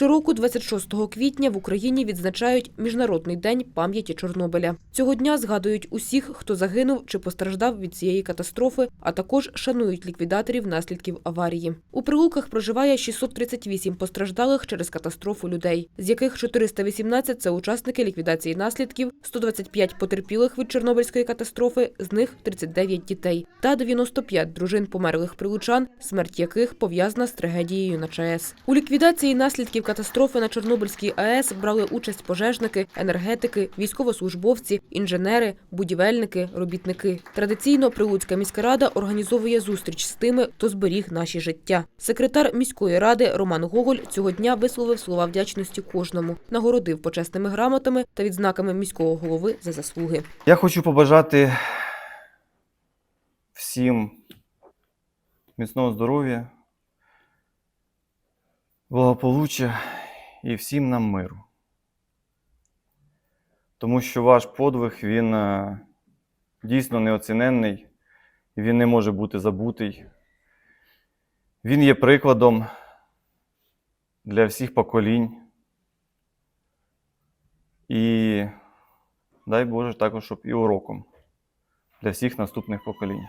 Щороку, 26 квітня, в Україні відзначають Міжнародний день пам'яті Чорнобиля. Цього дня згадують усіх, хто загинув чи постраждав від цієї катастрофи, а також шанують ліквідаторів наслідків аварії. У Прилуках проживає 638 постраждалих через катастрофу людей, з яких 418 – це учасники ліквідації наслідків, 125 потерпілих від Чорнобильської катастрофи, з них 39 дітей, та 95 дружин померлих прилучан, смерть яких пов'язана з трагедією на ЧАЕС. У ліквідації наслідків катастрофи на Чорнобильській АЕС брали участь пожежники, енергетики, військовослужбовці, інженери, будівельники, робітники. Традиційно Прилуцька міська рада організовує зустріч з тими, хто зберіг наші життя. Секретар міської ради Роман Гоголь цього дня висловив слова вдячності кожному, нагородив почесними грамотами та відзнаками міського голови за заслуги. Я хочу побажати всім міцного здоров'я, благополуччя і всім нам миру. Тому що ваш подвиг, він е, дійсно неоціненний, він не може бути забутий. Він є прикладом для всіх поколінь. І дай Боже також, щоб і уроком для всіх наступних поколінь.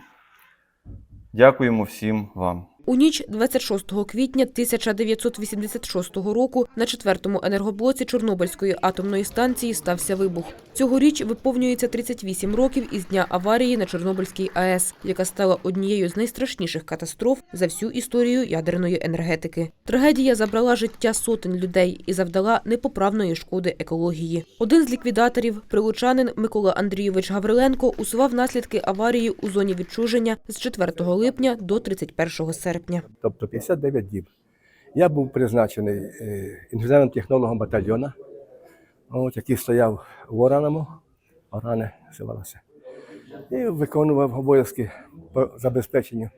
Дякуємо всім вам. У ніч 26 квітня 1986 року на четвертому енергоблоці Чорнобильської атомної станції стався вибух. Цьогоріч виповнюється 38 років із дня аварії на Чорнобильській АЕС, яка стала однією з найстрашніших катастроф за всю історію ядерної енергетики. Трагедія забрала життя сотень людей і завдала непоправної шкоди екології. Один з ліквідаторів, прилучанин Микола Андрійович Гавриленко, усував наслідки аварії у зоні відчуження з 4 липня до 31 серпня. Тобто 59 діб. Я був призначений е, інженерним технологом батальйону, от, який стояв в Ораному, Оране називалося, і виконував обов'язки по забезпеченню,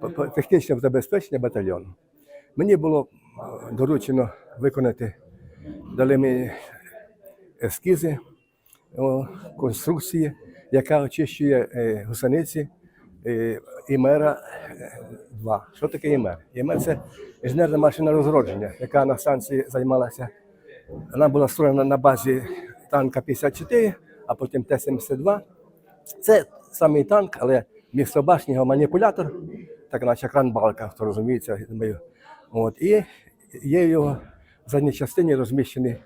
по- технічному забезпеченню батальйону. Мені було е, доручено виконати, дали мені ескізи конструкції, яка очищує е, гусениці імера 2. Що таке імер? Імер це інженерна машина розродження, яка на станції займалася. Вона була створена на базі танка 54, а потім Т-72. Це самий танк, але місто його маніпулятор, так наче кран-балка, хто розуміється, думаю. От, і є його в задній частині розміщений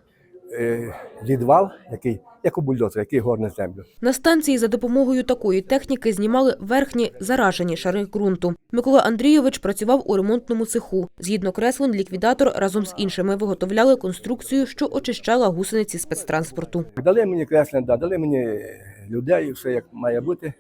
е, відвал, який, як у бульдозера, який горне землю. На станції за допомогою такої техніки знімали верхні заражені шари ґрунту. Микола Андрійович працював у ремонтному цеху. Згідно креслень, ліквідатор разом з іншими виготовляли конструкцію, що очищала гусениці спецтранспорту. Дали мені креслення, да, дали мені людей, все як має бути.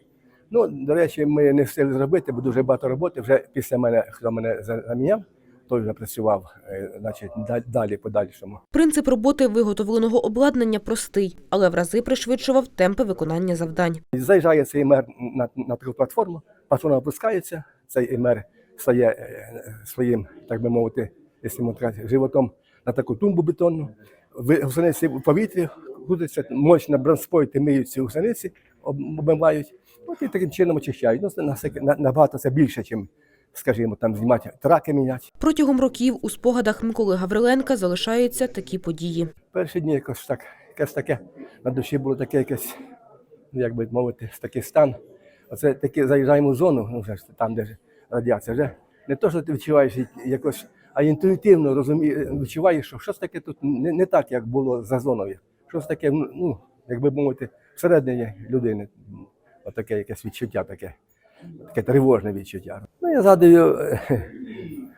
Ну, до речі, ми не встигли зробити, бо дуже багато роботи. Вже після мене, хто мене заміняв, той вже працював е, значить, далі, подальшому. Принцип роботи виготовленого обладнання простий, але в рази пришвидшував темпи виконання завдань. Заїжджає цей мер на, на таку платформу, платформа опускається, цей мер стає е, своїм, так би мовити, сказати, животом на таку тумбу бетонну. Гусениці в повітрі крутиться, мощно бронспойти миють ці гусениці, обмивають. От і таким чином очищають. Ну, набагато це більше, ніж, скажімо, там знімати траки міняти. Протягом років у спогадах Миколи Гавриленка залишаються такі події. Перші дні якось так, якесь таке на душі було таке якесь, як би мовити, такий стан. Оце таке заїжджаємо в зону, ну вже там, де ж радіація, вже не то, що ти відчуваєш якось, а інтуїтивно розумієш, відчуваєш, що щось таке тут не, не так, як було за зоною. Щось таке, ну, ну, як би мовити, всередині людини. Отаке якесь відчуття таке, таке тривожне відчуття. Ну, я згадую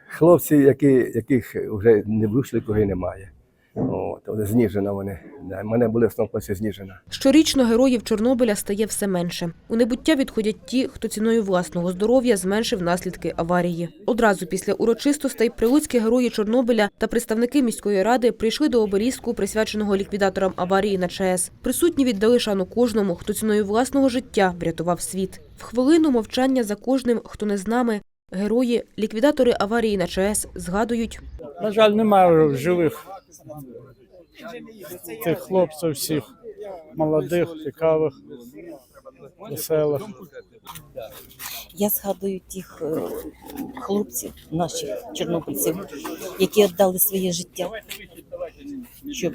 хлопців, які, яких вже не вийшли, кого немає. От, зніжено вони. Мене були в тому класі. Щорічно героїв Чорнобиля стає все менше. У небуття відходять ті, хто ціною власного здоров'я зменшив наслідки аварії. Одразу після урочистостей прилуцькі герої Чорнобиля та представники міської ради прийшли до обеліску, присвяченого ліквідаторам аварії на ЧАЕС. Присутні віддали шану кожному, хто ціною власного життя врятував світ. В хвилину мовчання за кожним, хто не з нами. Герої, ліквідатори аварії на ЧАЕС згадують На жаль, немає живих тих хлопців всіх молодих, цікавих, веселих. Я згадую тих е, хлопців, наших чорнобильців, які віддали своє життя, щоб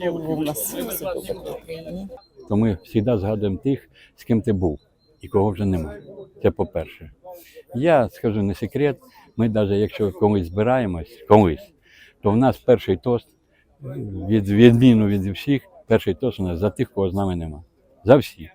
було в нас все добре в Україні. то ми завжди згадуємо тих, з ким ти був і кого вже немає. Це по-перше. Я скажу не секрет, ми навіть якщо колись збираємось, колись, то в нас перший тост, від відміну від всіх, перший тост у нас за тих, кого з нами нема. За всіх.